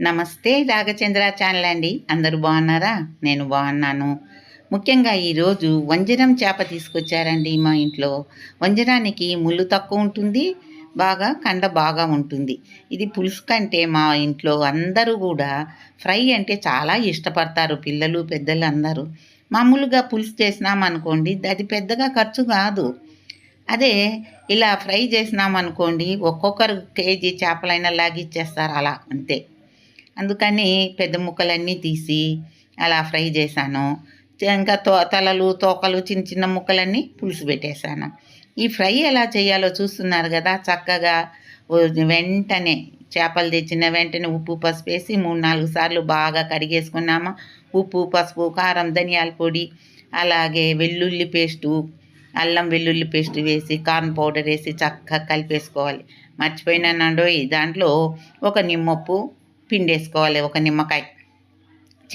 నమస్తే రాగచంద్ర ఛానల్ అండి. అందరూ బాగున్నారా? నేను బాగున్నాను. ముఖ్యంగా ఈరోజు వంజరం చేప తీసుకొచ్చారండి మా ఇంట్లో. వంజరానికి ముళ్ళు తక్కువ ఉంటుంది బాగా కండ బాగా ఉంటుంది. ఇది పులుసు కంటే మా ఇంట్లో అందరూ కూడా ఫ్రై అంటే చాలా ఇష్టపడతారు పిల్లలు పెద్దలు అందరూ మామూలుగా పులుసు చేసినామనుకోండి అది పెద్దగా ఖర్చు కాదు. అదే ఇలా ఫ్రై చేసినామనుకోండి ఒక్కొక్కరు కేజీ చేపలైనా లాగిచ్చేస్తారు అలా అంతే. అందుకని పెద్ద ముక్కలన్నీ తీసి అలా ఫ్రై చేశాను. ఇంకా తో తలలు తోకలు చిన్న చిన్న ముక్కలన్నీ పులుసు పెట్టేశాను. ఈ ఫ్రై ఎలా చేయాలో చూస్తున్నారు కదా చక్కగా వెంటనే చేపలు తెచ్చిన వెంటనే ఉప్పు పసుపు వేసి మూడు నాలుగు సార్లు బాగా కడిగేసుకున్నాము. ఉప్పు పసుపు కారం ధనియాల పొడి అలాగే వెల్లుల్లి పేస్టు అల్లం వెల్లుల్లి పేస్ట్ వేసి కార్న్ పౌడర్ వేసి చక్కగా కలిపేసుకోవాలి. మర్చిపోయినానండో దాంట్లో ఒక నిమ్మప్పు పిండేసుకోవాలి ఒక నిమ్మకాయ.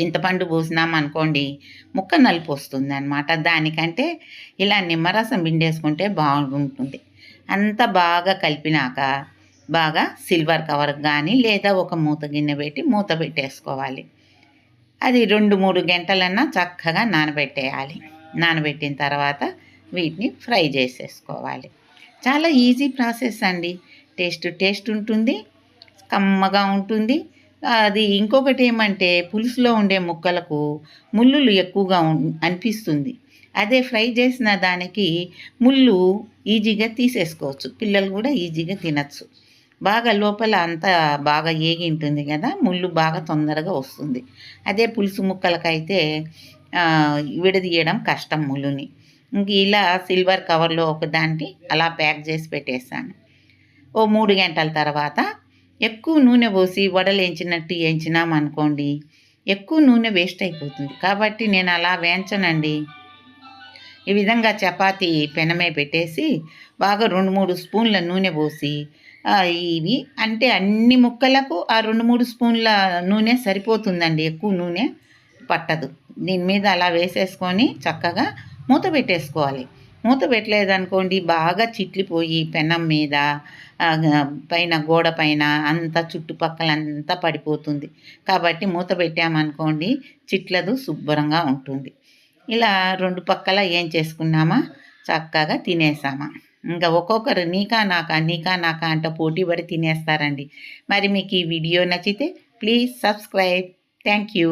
చింతపండు పూసినాం అనుకోండి ముక్క నలుపు వస్తుంది అనమాట దానికంటే ఇలా నిమ్మరసం పిండేసుకుంటే బాగుంటుంది. అంత బాగా కలిపినాక బాగా సిల్వర్ కవర్ కానీ లేదా ఒక మూత గిన్నె పెట్టి మూత పెట్టేసుకోవాలి. అది రెండు మూడు గంటలన్నా చక్కగా నానబెట్టేయాలి. నానబెట్టిన తర్వాత వీటిని ఫ్రై చేసేసుకోవాలి. చాలా ఈజీ ప్రాసెస్ అండి. టేస్ట్ టేస్ట్ ఉంటుంది కమ్మగా ఉంటుంది. అది ఇంకొకటి ఏమంటే పులుసులో ఉండే ముక్కలకు ముళ్ళు ఎక్కువగా ఉం- అనిపిస్తుంది. అదే ఫ్రై చేసిన దానికి ముళ్ళు ఈజీగా తీసేసుకోవచ్చు. పిల్లలు కూడా ఈజీగా తినచ్చు. బాగా లోపల అంతా బాగా ఏగి ఉంటుంది కదా ముళ్ళు బాగా తొందరగా వస్తుంది. అదే పులుసు ముక్కలకైతే విడదీయడం కష్టం ముళ్ళుని. ఇంక ఇలా సిల్వర్ కవర్లో ఒక అలా ప్యాక్ చేసి పెట్టేస్తాను. ఓ మూడు గంటల తర్వాత ఎక్కువ నూనె పోసి వడలేంచినట్టు వేయించినాం అనుకోండి ఎక్కువ నూనె వేస్ట్ అయిపోతుంది. కాబట్టి నేను అలా వేయించనండి. ఈ విధంగా చపాతి పెనమే పెట్టేసి బాగా రెండు మూడు స్పూన్ల నూనె పోసి ఇవి అంటే అన్ని ముక్కలకు ఆ రెండు మూడు స్పూన్ల నూనె సరిపోతుందండి. ఎక్కువ నూనె పట్టదు. దీని మీద అలా వేసేసుకొని చక్కగా మూత పెట్టేసుకోవాలి. మూత పెట్టలేదనుకోండి బాగా చిట్లిపోయి పెనం మీద పైన గోడ పైన అంతా చుట్టుపక్కల అంతా పడిపోతుంది. కాబట్టి మూత పెట్టామనుకోండి చిట్లదు శుభ్రంగా ఉంటుంది. ఇలా రెండు పక్కల ఏం చేసుకున్నామా? చక్కగా తినేసామా. ఇంకా ఒక్కొక్కరు నీకా నాకా నీకా నాకా అంట పోటీ పడి తినేస్తారండి. మరి మీకు ఈ వీడియో నచ్చితే ప్లీజ్ సబ్స్క్రైబ్. Thank you.